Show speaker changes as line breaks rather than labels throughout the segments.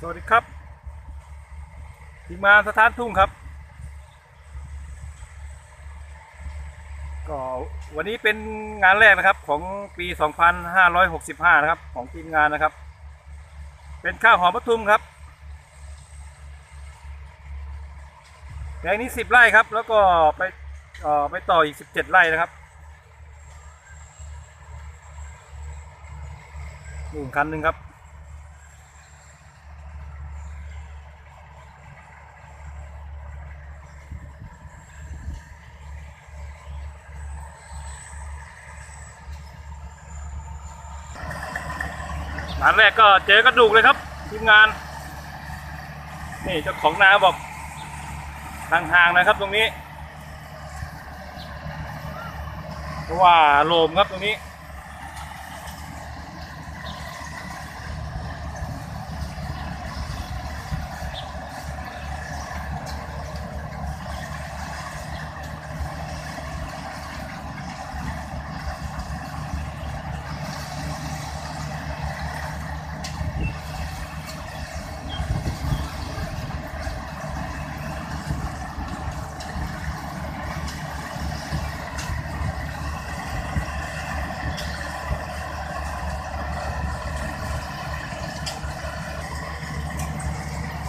สวัสดีครับทีมงานสถานทุ่งครับ ก็วันนี้เป็นงานแรกนะครับของปี 2565 นะครับ ของทีมงานนะครับ เป็นข้าวหอมปทุมครับแปลงนี้ 10 ไร่ครับ แล้วก็ไปเอ่อไปต่ออีก 17 ไร่นะครับหนึ่งคันหนึ่งครับ ฐานแรกก็เจอกระดูกเลยครับทีมงาน นี่เจ้าของนาบอกห่างๆนะครับตรงนี้ เพราะว่าโลมครับตรงนี้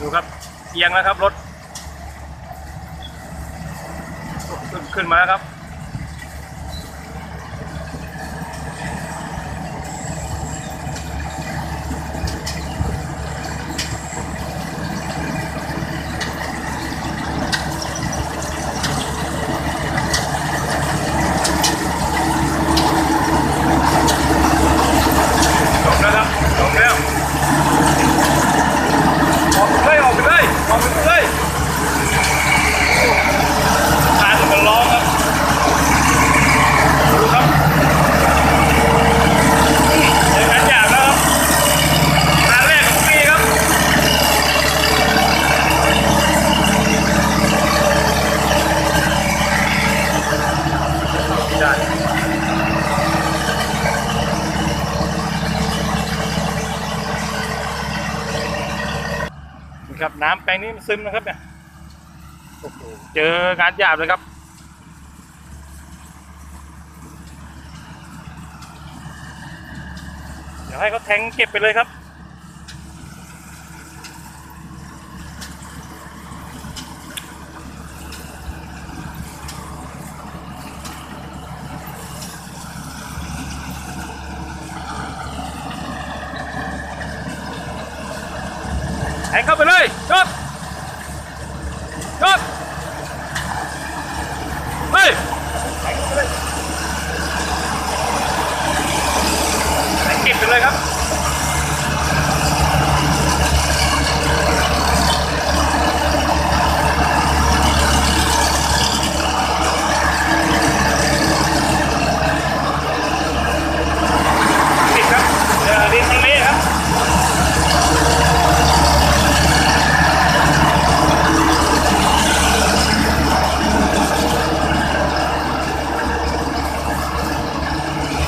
ดูครับ เอียงแล้วครับรถ ขึ้นขึ้นมาแล้วครับ จบแล้วครับจบแล้ว ออกไปเลยออกไปเลยออกไปเลยทานมันร้องครับดูครับเดี๋ยวงานหยาบแล้วครับงานแรกของปีครับได้นี่ ครับน้ำแปลงนี้มันซึมนะครับเนี่ยโอ้โหเจองานหยาบเลยครับเดี๋ยวให้เขาแทงเก็บไปเลยครับ แทงเข้าไปเลยจบจบเฮ้ยแทงเข้าไปเลยแทงเก็บไปเลยครับ ติดครับเดี๋ยวดินมันเละครับ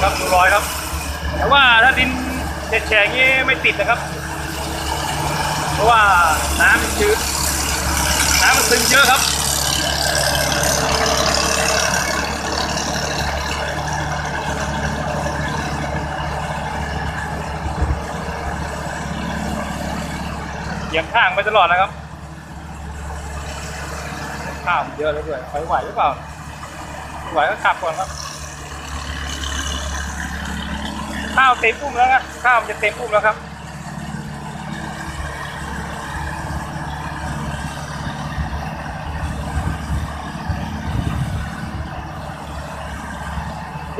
ครับดูรอยครับ แต่ว่าถ้าดินแฉะๆอย่าง นี้ไม่ติดนะครับ เพราะว่าน้ำมันจืดน้ำมันซึมเยอะครับเหยียบข้างไปตลอดนะครับ ข้ามนเยอะแล้วด้วยไปไหวหรือเปล่าไหวก็ขับก่อนครับ ข้าวเต็มปุ้มแล้วครับข้าวมันจะเต็มปุ้มแล้วครับ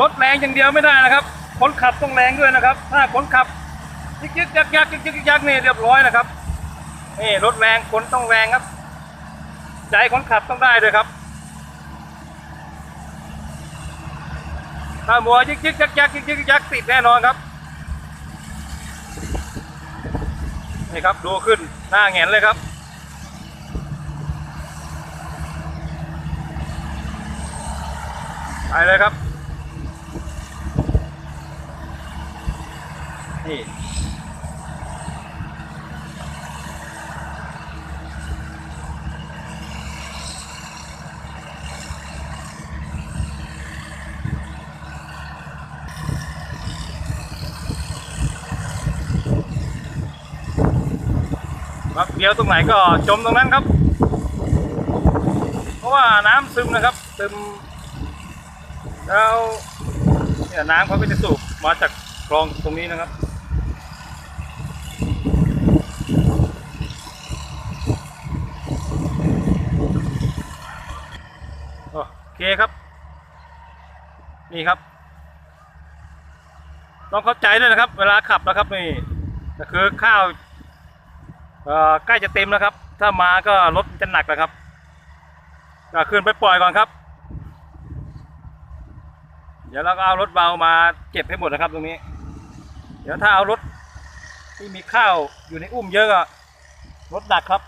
รถแรงอย่างเดียวไม่ได้นะครับ คนขับต้องแรงด้วยนะครับ ถ้าคนขับยึกยึกยักยักยึกยึกยักนี่เรียบร้อยนะครับนี่รถแรงคนต้องแรงครับ ใจคนขับต้องได้ด้วยครับ ถ้ามัวยึกยึกยักยักยึกยึกยักติดแน่นอนครับนี่ครับดูขึ้นหน้าแงนเลยครับไปเลยครับ พี่รับเดียวตรงไหนก็จมตรงนั้นครับ เพราะว่าน้ำซึมนะครับ ซึม แล้วน้ำเขาก็จะสูบมาจากคลองตรงนี้นะครับ เคครับ นี่ครับ ต้องเข้าใจด้วยนะครับ เวลาขับนะครับนี่ก็คือข้าวใกล้จะเต็มแล้วครับ ถ้ามาก็รถจะหนักนะครับก็ขึ้นไปปล่อยก่อนครับ เดี๋ยวเราก็เอารถเบามาเก็บให้หมดนะครับ ตรงนี้ เดี๋ยวถ้าเอารถที่มีข้าวอยู่ในอุ้มเยอะก็รถหนักครับ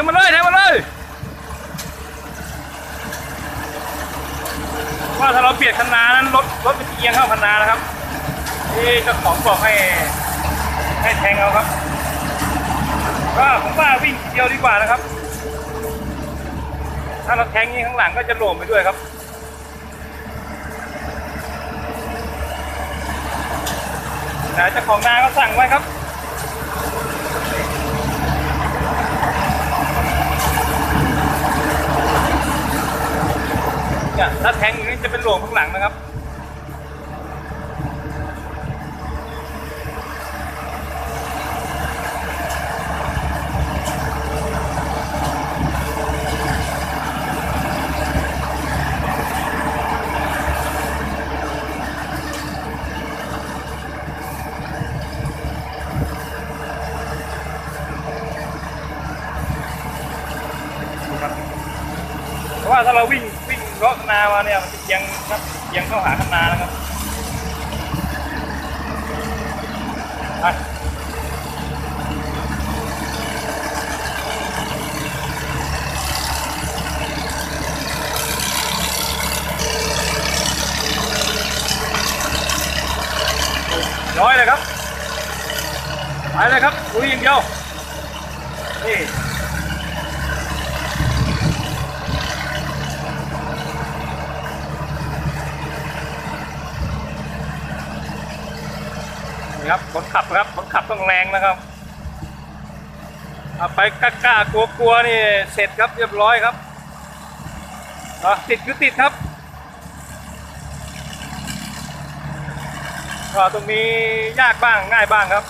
งมาเลยแทงมาเลยว่าถ้าเราเบียดคันนานั้นรถรถมันจะเอียงเข้าคันนานะครับที่เจ้าของบอกให้ให้แทงเอาครับก็ผมว่าวิ่งเดียวดีกว่านะครับ ถ้าเราแทงนี้ข้างหลังก็จะหลมไปด้วยครับแต่เจ้าของนาก็สั่งไว้ครับ เนี่ยถ้าแทงอย่างนี้จะเป็นหลวงข้างหลังนะครับเพราะว่าถ้าเราวิ่งวิ่ง เลาะนามาเนี่ยมันจะเอียงครับเอียงเข้าหาคันนาแล้วครับไปร้อยเลยครับ ไปเลยครับลุยอย่างเดียวนี่ ครับคนขับครับคนขับต้องแรงนะครับเอาไปกล้าๆกลัวๆนี่เสร็จครับเรียบร้อยครับติดคือติดครับก็ตรงนี้ยากบ้างง่ายบ้างครับ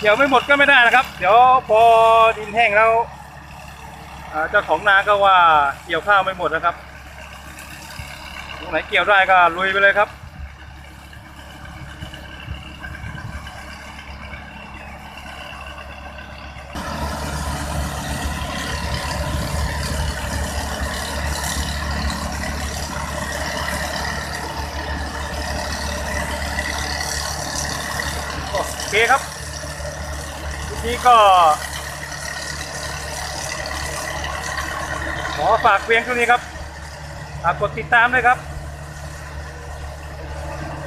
เดี๋ยวไม่หมดก็ไม่ได้นะครับ เดี๋ยวพอดินแห้งแล้วเจ้าของนาก็ว่าเกี่ยวข้าวไม่หมดนะครับ ไหนเกี่ยวได้ก็ลุยไปเลยครับโอเคครับทีนี้ก็ ขอฝากเพียงเท่านี้ครับฝากกดติดตามด้วยครับ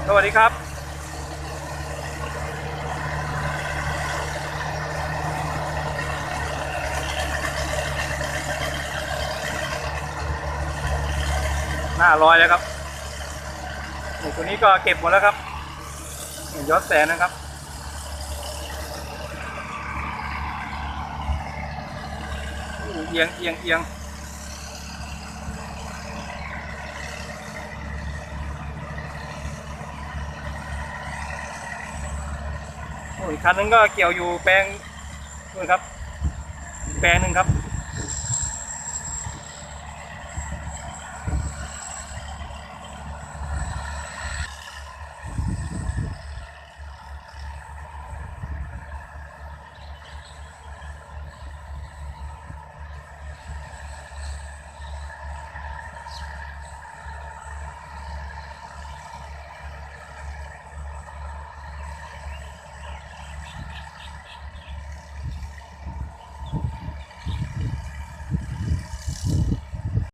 สวัสดีครับ หน้าลอยแล้วครับนี่ตัวนี้ก็เก็บหมดแล้วครับนี่ยอดแสนนะครับเอียงเอียงเอียง อ้ยคันนึงก็เกี่ยวอยู่แปลงนู่นครับ แปลงหนึ่งครับ